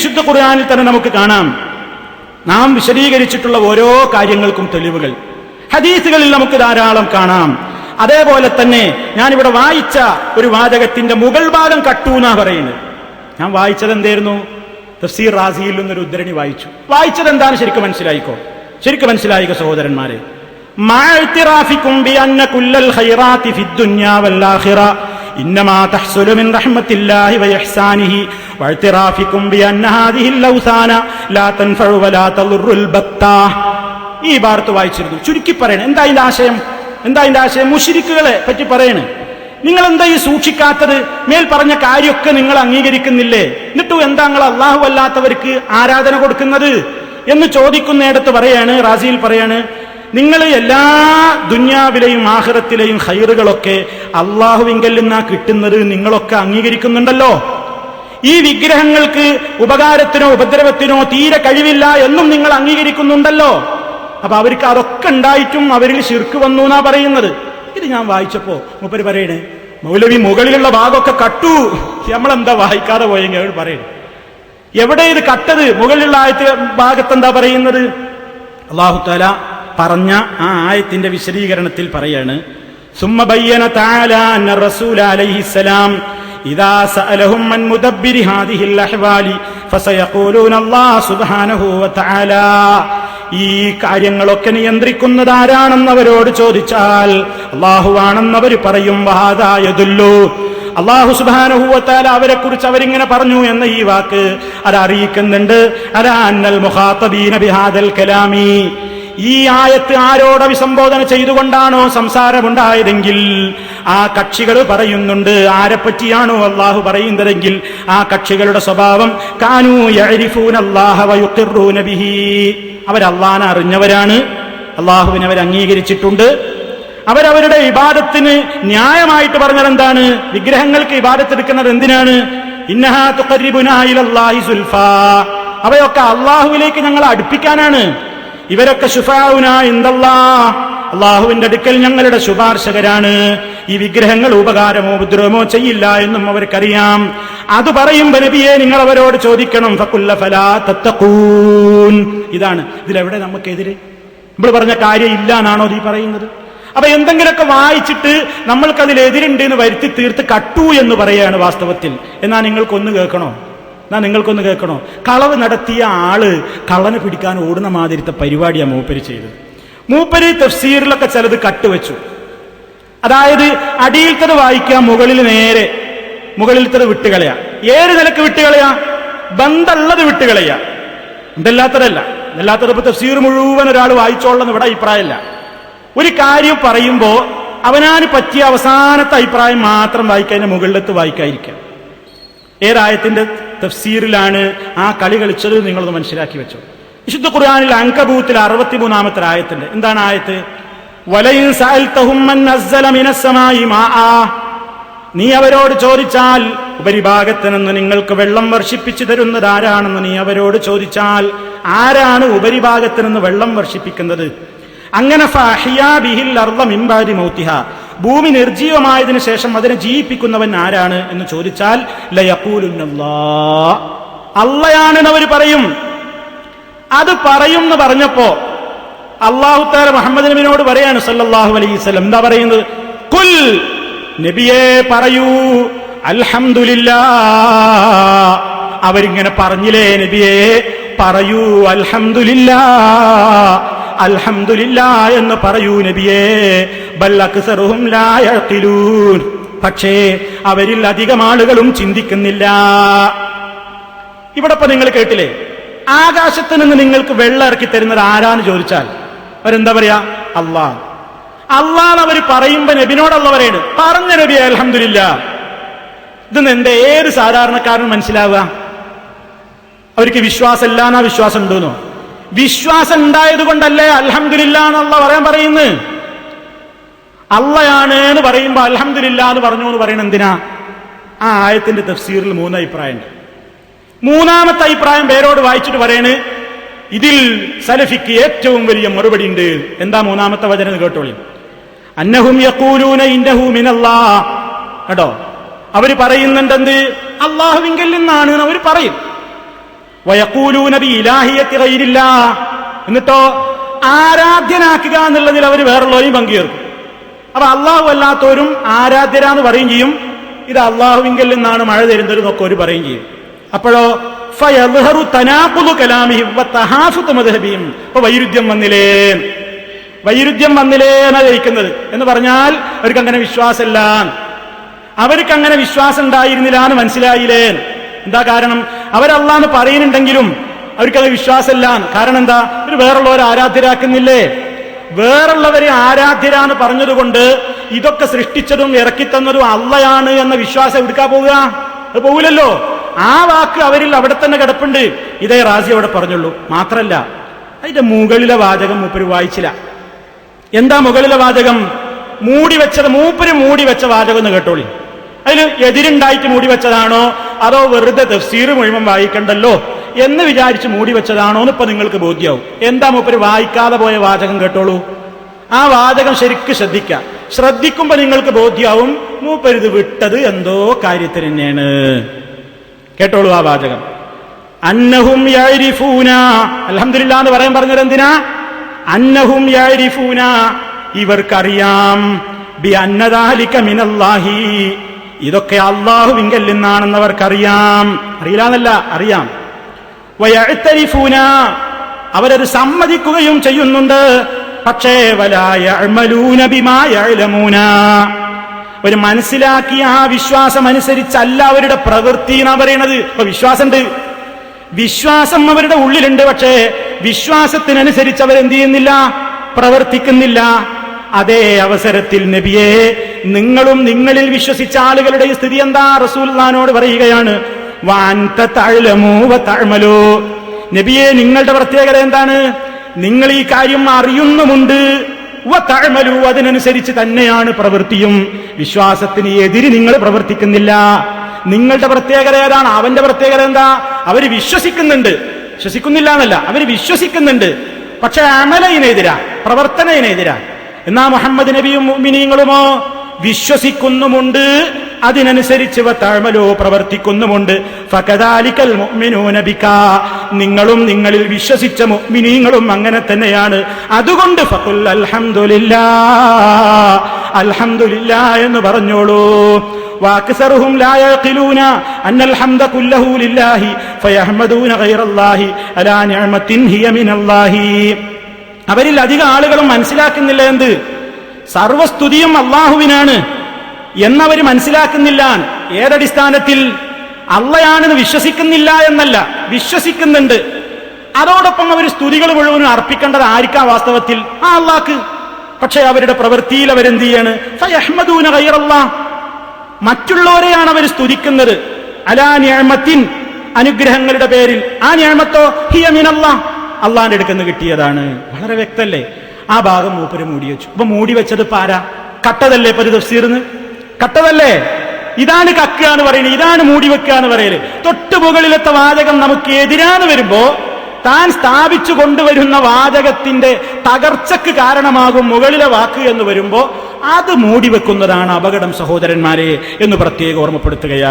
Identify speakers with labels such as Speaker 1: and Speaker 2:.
Speaker 1: വിശുദ്ധ കുറയാനിൽ തന്നെ നമുക്ക് കാണാം. നാം വിശദീകരിച്ചിട്ടുള്ള ഓരോ കാര്യങ്ങൾക്കും തെളിവുകൾ. ഹദീസുകളിൽ നമുക്ക് ധാരാളം കാണാം. അതേപോലെ തന്നെ ഞാനിവിടെ വായിച്ച ഒരു വാചകത്തിന്റെ മുകൾ ഭാഗം കട്ടു എന്നാ പറയുന്നത്. ഞാൻ വായിച്ചത് എന്തായിരുന്നു? തഫ്സീർ റാസിയിൽ നിന്നൊരു ഉദ്ധരണി വായിച്ചു. വായിച്ചത് എന്താണ്? ശരിക്കും മനസ്സിലായിക്കോ? ശരിക്കും മനസ്സിലായിക്കോ സഹോദരന്മാരെ? ഇന്നമാ തഹ്സുലു മിൻ റഹ്മത്തില്ലാഹി വ ഇഹ്സാനിഹി. ഈ ഭാരത്ത് വായിച്ചിരുന്നു. ചുരുക്കി പറയണേ എന്താ അതിന്റെ ആശയം? എന്താ അതിന്റെ ആശയം? മുഷിരിക്കുകളെ പറ്റി പറയണേ. നിങ്ങൾ എന്താ ഈ സൂക്ഷിക്കാത്തത്? മേൽ പറഞ്ഞ കാര്യമൊക്കെ നിങ്ങൾ അംഗീകരിക്കുന്നില്ലേ? എന്നിട്ടും എന്താ നിങ്ങൾ അള്ളാഹു അല്ലാത്തവർക്ക് ആരാധന കൊടുക്കുന്നത്? എന്ന് ചോദിക്കുന്നിടത്ത് പറയാണ് റാസിയിൽ പറയാണ് നിങ്ങൾ എല്ലാ ദുന്യാവിലെയും ആഹ്റത്തിലെയും ഹൈറുകളൊക്കെ അള്ളാഹുവിങ്കൽ നിന്നാ കിട്ടുന്നത് നിങ്ങളൊക്കെ അംഗീകരിക്കുന്നുണ്ടല്ലോ. ഈ വിഗ്രഹങ്ങൾക്ക് ഉപകാരത്തിനോ ഉപദ്രവത്തിനോ തീരെ കഴിവില്ല എന്നും നിങ്ങൾ അംഗീകരിക്കുന്നുണ്ടല്ലോ. അപ്പൊ അവർക്ക് അതൊക്കെ ഉണ്ടായിട്ടും അവരിൽ ശിർക്ക് വന്നു എന്നാ പറയുന്നത്. ഇത് ഞാൻ വായിച്ചപ്പോ മുപ്പര് പറയണേ മൗലവി മുകളിലുള്ള ഭാഗമൊക്കെ കട്ടു. നമ്മളെന്താ വായിക്കാതെ പോയെങ്കിൽ അവർ പറയണേ. എവിടെ ഇത് കട്ടത്? മുകളിലുള്ള ആയത്തെ ഭാഗത്ത് എന്താ പറയുന്നത് അള്ളാഹുത്താല പറഞ്ഞ ആ ആയത്തിന്റെ വിശദീകരണത്തിൽ പറയാണ് സുമ്മ ബയ്യന താല അലൈഹി അലൈഹിസലാം ഇദാ സഅലഹും മൻ മുദബ്ബിരി ഹാദിഹിൽ അഹ്വാലി ഫസയഖൂലൂന അല്ലാഹ് സുബ്ഹാനഹു വതആല. ഈ കാര്യങ്ങളൊക്കെ നിയന്ത്രിക്കുന്നത് ആരാണെന്ന് അവരോട് ചോദിച്ചാൽ അള്ളാഹുവാണെന്ന് അവർ പറയും വഹാദായതുല്ലൂ അള്ളാഹു സുബാനുഭൂവത്താൽ അവരെ കുറിച്ച് അവരിങ്ങനെ പറഞ്ഞു എന്ന ഈ വാക്ക് അത് അറിയിക്കുന്നുണ്ട് അരാന്നൽ കലാമി. ഈ ആയത്ത് ആരോട് അഭിസംബോധന ചെയ്തുകൊണ്ടാണോ സംസാരമുണ്ടായതെങ്കിൽ ആ കക്ഷികൾ പറയുന്നുണ്ട്. ആരെ പറ്റിയാണോ അള്ളാഹു പറയുന്നതെങ്കിൽ ആ കക്ഷികളുടെ സ്വഭാവം കാനു വയുഖിറൂന ബിഹി. അവരല്ലാഹനെ അറിഞ്ഞവരാണ്. അള്ളാഹുവിനെ അവർ അംഗീകരിച്ചിട്ടുണ്ട്. അവരവരുടെ ഇബാദത്തിന് ന്യായമായിട്ട് പറഞ്ഞത് എന്താണ്? വിഗ്രഹങ്ങൾക്ക് വിവാദത്തെടുക്കുന്നത് എന്തിനാണ്? അവയൊക്കെ അള്ളാഹുവിലേക്ക് ഞങ്ങളെ അടുപ്പിക്കാനാണ്. ഇവരൊക്കെ ശുഫാവുന എന്തല്ലാ അള്ളാഹുവിന്റെ അടുക്കൽ ഞങ്ങളുടെ ശുപാർശകരാണ്. ഈ വിഗ്രഹങ്ങൾ ഉപകാരമോ ഉപദ്രവമോ ചെയ്യില്ല എന്നും അവർക്കറിയാം. അത് പറയുമ്പോ നബിയെ നിങ്ങൾ അവരോട് ചോദിക്കണം. ഫക്കുല്ല ഫലാ ഇതാണ് ഇതിലെവിടെ നമുക്കെതിരെ? നമ്മൾ പറഞ്ഞ കാര്യം ഇല്ല എന്നാണോ ഈ പറയുന്നത്? അപ്പൊ എന്തെങ്കിലുമൊക്കെ വായിച്ചിട്ട് നമ്മൾക്കതിൽ എതിരുണ്ട് എന്ന് വരുത്തി തീർത്ത് കട്ടു എന്ന് പറയാണ് വാസ്തവത്തിൽ. എന്നാ നിങ്ങൾക്കൊന്ന് കേൾക്കണോ? എന്നാ നിങ്ങൾക്കൊന്ന് കേൾക്കണോ? കളവ് നടത്തിയ ആൾ കള്ളനെ പിടിക്കാൻ ഓടുന്ന മാതിരിത്തെ പരിപാടിയാണ് മൂപ്പര് ചെയ്തത്. മൂപ്പര് തഫ്സീറിലൊക്കെ ചിലത് കട്ടുവെച്ചു അതായത് അടിയിൽത്തത് വായിക്കാം മുകളിൽ നേരെ. മുകളിലത്തത് വിട്ടുകളയാ. ഏത് നിലയ്ക്ക് വിട്ടുകളയാ? ബന്ധമുള്ളത് വിട്ടുകളയാ. ബന്ധമില്ലാത്തതല്ല. ഇതല്ലാത്തത് ഇപ്പൊ തഫ്സീർ മുഴുവൻ ഒരാൾ വായിച്ചോളന്ന് ഇവിടെ അഭിപ്രായമല്ല. ഒരു കാര്യം പറയുമ്പോ അവനാന് പറ്റിയ അവസാനത്തെ അഭിപ്രായം മാത്രം വായിക്കാൻ മുകളിലത്ത് വായിക്കാതിരിക്കാം ഏതായത്തിന്റെ തഫ്സീറിലാണ് ആ കളി കളിച്ചത് നിങ്ങളൊന്ന് മനസ്സിലാക്കി വെച്ചോ. വിശുദ്ധ ഖുർആാനിൽ അങ്കബൂത്തിൽ അറുപത്തിമൂന്നാമത്തെ ആയത്തിന്റെ എന്താണ് ആയത്ത്? നീ അവരോട് ചോദിച്ചാൽ ഉപരിഭാഗത്ത് നിന്ന് നിങ്ങൾക്ക് വെള്ളം വർഷിപ്പിച്ചു തരുന്നത് ആരാണെന്ന് നീ അവരോട് ചോദിച്ചാൽ ആരാണ് ഉപരിഭാഗത്ത് നിന്ന് വെള്ളം വർഷിപ്പിക്കുന്നത്? അങ്ങനെ ഭൂമി നിർജീവമായതിനു ശേഷം അതിനെ ജീവിപ്പിക്കുന്നവൻ ആരാണ് എന്ന് ചോദിച്ചാൽ അള്ളയാണെന്ന് അവർ പറയും. അത് പറയും എന്ന് പറഞ്ഞപ്പോ അള്ളാഹു താല മുഹമ്മദ് നബിനോട് പറയാണ് സല്ലാഹു അലൈഹി വസല്ലം. എന്താ പറയുന്നത്? കുൽ നബിയെ പറയൂ അൽഹംദുലില്ലാ അവരിങ്ങനെ പറഞ്ഞില്ലേ നബിയെ പറയൂ അൽഹംദുലില്ലാ അൽഹംദുലില്ലാ എന്ന് പറയൂ നബിയെ. ബൽ അക്സറുഹും ലാ യഖിലൂൻ പക്ഷേ അവരിൽ അധികം ആളുകളും ചിന്തിക്കുന്നില്ല. ഇവിടെ നിങ്ങൾ കേട്ടില്ലേ? ആകാശത്ത് നിന്ന് നിങ്ങൾക്ക് വെള്ളം ഇറക്കി തരുന്നത് ആരാന്ന് ചോദിച്ചാൽ അവരെന്താ പറയാ? അള്ളാഹ്. അള്ളാന്ന് അവർ പറയുമ്പോ നബിനോടുള്ള പറയാണ്. പറഞ്ഞ നബി അലഹമില്ല ഇതെന്ന് എന്റെ ഏത് സാധാരണക്കാരനും മനസ്സിലാവുക? അവർക്ക് വിശ്വാസം ഇല്ലാന്നാ വിശ്വാസം ഉണ്ടോന്നോ? വിശ്വാസം ഉണ്ടായത് കൊണ്ടല്ലേ അലഹമില്ല എന്നുള്ള പറയാൻ പറയുന്നത്? അള്ളയാണ് എന്ന് പറയുമ്പോ അലഹമില്ല എന്ന് പറഞ്ഞു എന്ന് പറയുന്നത് എന്തിനാ? ആ ആയത്തിന്റെ തഫ്സീറിൽ മൂന്ന് അഭിപ്രായമുണ്ട്. മൂന്നാമത്തെ അഭിപ്രായം പേരോട് വായിച്ചിട്ട് പറയണ് ഇതിൽ സലഫിക്ക് ഏറ്റവും വലിയ മറുപടി ഉണ്ട്. എന്താ മൂന്നാമത്തെ വചനം കേട്ടോളി. അന്നഹും യഖൂലൂന ഇന്നഹു മിനല്ലാ കേട്ടോ? അവർ പറയുന്നുണ്ടെന്ത്? അള്ളാഹുവിങ്കിൽ നിന്നാണ് അവർ പറയും. വയക്കൂലൂനബി ഇലാഹിയത്തി കയ്യിലില്ല എന്നിട്ടോ? ആരാധ്യനാക്കുക എന്നുള്ളതിൽ അവർ വേറുള്ളവരെയും പങ്കുചേർക്കും. അപ്പൊ അള്ളാഹു അല്ലാത്തവരും ആരാധ്യരാന്ന് പറയും ചെയ്യും. ഇത് അള്ളാഹുവിങ്കിൽ നിന്നാണ് മഴ തരുന്നത് എന്നൊക്കെ ഒരു പറയും ചെയ്യും. അപ്പോഴോ വൈരുദ്ധ്യം വന്നില്ലേ? വൈരുദ്ധ്യം വന്നില്ലേ എന്നാ ജയിക്കുന്നത്? എന്ന് പറഞ്ഞാൽ അവർക്ക് അങ്ങനെ വിശ്വാസമില്ല. അവർക്ക് അങ്ങനെ വിശ്വാസം ഉണ്ടായിരുന്നില്ല എന്ന് മനസ്സിലായില്ലേ? എന്താ കാരണം? അവരല്ലാന്ന് പറയുന്നുണ്ടെങ്കിലും അവർക്കത് വിശ്വാസമില്ല. കാരണം എന്താ? ഒരു വേറുള്ളവരെ ആരാധ്യരാക്കുന്നില്ലേ? വേറുള്ളവരെ ആരാധ്യരാന്ന് പറഞ്ഞതുകൊണ്ട് ഇതൊക്കെ സൃഷ്ടിച്ചതും ഇറക്കിത്തന്നതും അള്ളയാണ് എന്ന വിശ്വാസം എടുക്കാൻ പോവുക? അത് പോകില്ലല്ലോ ആ വാക്ക് അവരിൽ അവിടെ തന്നെ കിടപ്പുണ്ട്. ഇതേ റാസി അവിടെ പറഞ്ഞുള്ളൂ. മാത്രല്ല അതിന്റെ മുകളിലെ വാചകം മൂപ്പര് വായിച്ചില്ല. എന്താ മുകളിലെ വാചകം? മൂടി വെച്ചത് മൂപ്പര് മൂടി വെച്ച വാചകം എന്ന് കേട്ടോളി. അതിൽ എതിരുണ്ടായിട്ട് മൂടി വെച്ചതാണോ? അതോ വെറുതെ തഫ്സീർ മുഴുവൻ വായിക്കണ്ടല്ലോ എന്ന് വിചാരിച്ച് മൂടി വെച്ചതാണോ എന്ന് ഇപ്പൊ നിങ്ങൾക്ക് ബോധ്യമാവും എന്താ മൂപ്പര് വായിക്കാതെ പോയ വാചകം കേട്ടോളൂ? ആ വാചകം ശരിക്കും ശ്രദ്ധിക്ക. ശ്രദ്ധിക്കുമ്പോ നിങ്ങൾക്ക് ബോധ്യാവും മൂപ്പരിത് വിട്ടത് എന്തോ കാര്യത്തിന് തന്നെയാണ്. കേട്ടോളൂ ആ വാചകം. അന്നഹും അൽഹംദുലില്ലാ എന്ന് പറയാൻ പറഞ്ഞത് എന്തിനാ? അന്നഹും ഇവർക്കറിയാം. ബി അന്നദാലിക മിനല്ലാഹി. ഇതൊക്കെ അള്ളാഹുവിങ്കൽ നിന്നാണെന്ന് അവർക്കറിയാം അറിയില്ലാന്നല്ല അറിയാം. വയഴുത്തരിഫൂന അവരത് സമ്മതിക്കുകയും ചെയ്യുന്നുണ്ട്. പക്ഷേ വലായ യഅലമൂന. ഒരു മനസ്സിലാക്കിയ ആ വിശ്വാസം അനുസരിച്ചല്ല അവരുടെ പ്രവൃത്തി എന്നാ പറയണത്. ഇപ്പൊ വിശ്വാസമുണ്ട് വിശ്വാസം അവരുടെ ഉള്ളിലുണ്ട് പക്ഷേ വിശ്വാസത്തിനനുസരിച്ച് അവരെന്ത് ചെയ്യുന്നില്ല? പ്രവർത്തിക്കുന്നില്ല. അതേ അവസരത്തിൽ നബിയെ നിങ്ങളും നിങ്ങളിൽ വിശ്വസിച്ച ആളുകളുടെ സ്ഥിതി എന്താ? റസൂൽദാനോട് പറയുകയാണ് തഴമലോ നബിയെ നിങ്ങളുടെ പ്രത്യേകത എന്താണ്? നിങ്ങൾ ഈ കാര്യം അറിയുന്നുമുണ്ട്. അതിനനുസരിച്ച് തന്നെയാണ് പ്രവൃത്തിയും. വിശ്വാസത്തിന് എതിര് നിങ്ങൾ പ്രവർത്തിക്കുന്നില്ല. നിങ്ങളുടെ പ്രത്യേകത ഏതാണ്? അവന്റെ പ്രത്യേകത എന്താ? അവർ വിശ്വസിക്കുന്നുണ്ട്. വിശ്വസിക്കുന്നില്ല എന്നല്ല അവർ വിശ്വസിക്കുന്നുണ്ട്. പക്ഷെ അമലയിനെതിരാ പ്രവർത്തനയിനെതിരാ. എന്നാ മുഹമ്മദ് നബിയും മിനിയങ്ങളുമോ വിശ്വസിക്കുന്നുമുണ്ട്. അതിനനുസരിച്ച് തഴമലോ പ്രവർത്തിക്കുന്നുമുണ്ട് ഫകദാലിക്കൽ മുഅ്മിനൂന ബിക നിങ്ങളും നിങ്ങളിൽ വിശ്വസിച്ച മുഅ്മിനീങ്ങളും അങ്ങനെ തന്നെയാണ് അതുകൊണ്ട് ഫഖുൽ അൽഹംദുലില്ലാ അൽഹംദുലില്ലാ എന്ന് പറഞ്ഞോളൂ واكثرهم لا يعقلون ان الحمد كله لله فيحمدون غير الله على نعمه هي من الله അവരിൽ അധിക ആളുകളും മനസ്സിലാക്കുന്നില്ല എന്ത് സർവസ്തുതിയും അള്ളാഹുവിനാണ് എന്നവർ മനസ്സിലാക്കുന്നില്ല ഏതടിസ്ഥാനത്തിൽ അള്ളയാണെന്ന് വിശ്വസിക്കുന്നില്ല എന്നല്ല വിശ്വസിക്കുന്നുണ്ട്. അതോടൊപ്പം അവർ സ്തുതികൾ മുഴുവനും അർപ്പിക്കേണ്ടത് ആർക്കാ വാസ്തവത്തിൽ? ആ അള്ളാക്ക്. പക്ഷെ അവരുടെ പ്രവൃത്തിയിൽ അവരെന്ത് ചെയ്യാണ്? മറ്റുള്ളവരെയാണ് അവർ സ്തുതിക്കുന്നത്. അലാ ഞാമത്തിൻ അനുഗ്രഹങ്ങളുടെ പേരിൽ. ആ ഞാമത്തോ ഹിയ മിനല്ല അള്ളാന്റെ അടുക്കുന്ന കിട്ടിയതാണ്. വളരെ വ്യക്തല്ലേ? ആ ഭാഗം മൂപ്പര് മൂടി വെച്ചു. അപ്പൊ മൂടി വെച്ചത് പാരാ കട്ടതല്ലേ ഇപ്പൊ ഒരു കട്ടതല്ലേ? ഇതാണ് കക്കുക എന്ന് പറയുന്നത് ഇതാണ് മൂടി വെക്കുക എന്ന് പറയൽ. തൊട്ടു മുകളിലത്തെ വാചകം നമുക്ക് എതിരാന്ന് വരുമ്പോ താൻ സ്ഥാപിച്ചു കൊണ്ടുവരുന്ന വാചകത്തിന്റെ തകർച്ചക്ക് കാരണമാകും മുകളിലെ വാക്ക് എന്ന് വരുമ്പോ അത് മൂടി വെക്കുന്നതാണ് അപകടം സഹോദരന്മാരെ എന്ന് പ്രത്യേകം ഓർമ്മപ്പെടുത്തുകയാണ്.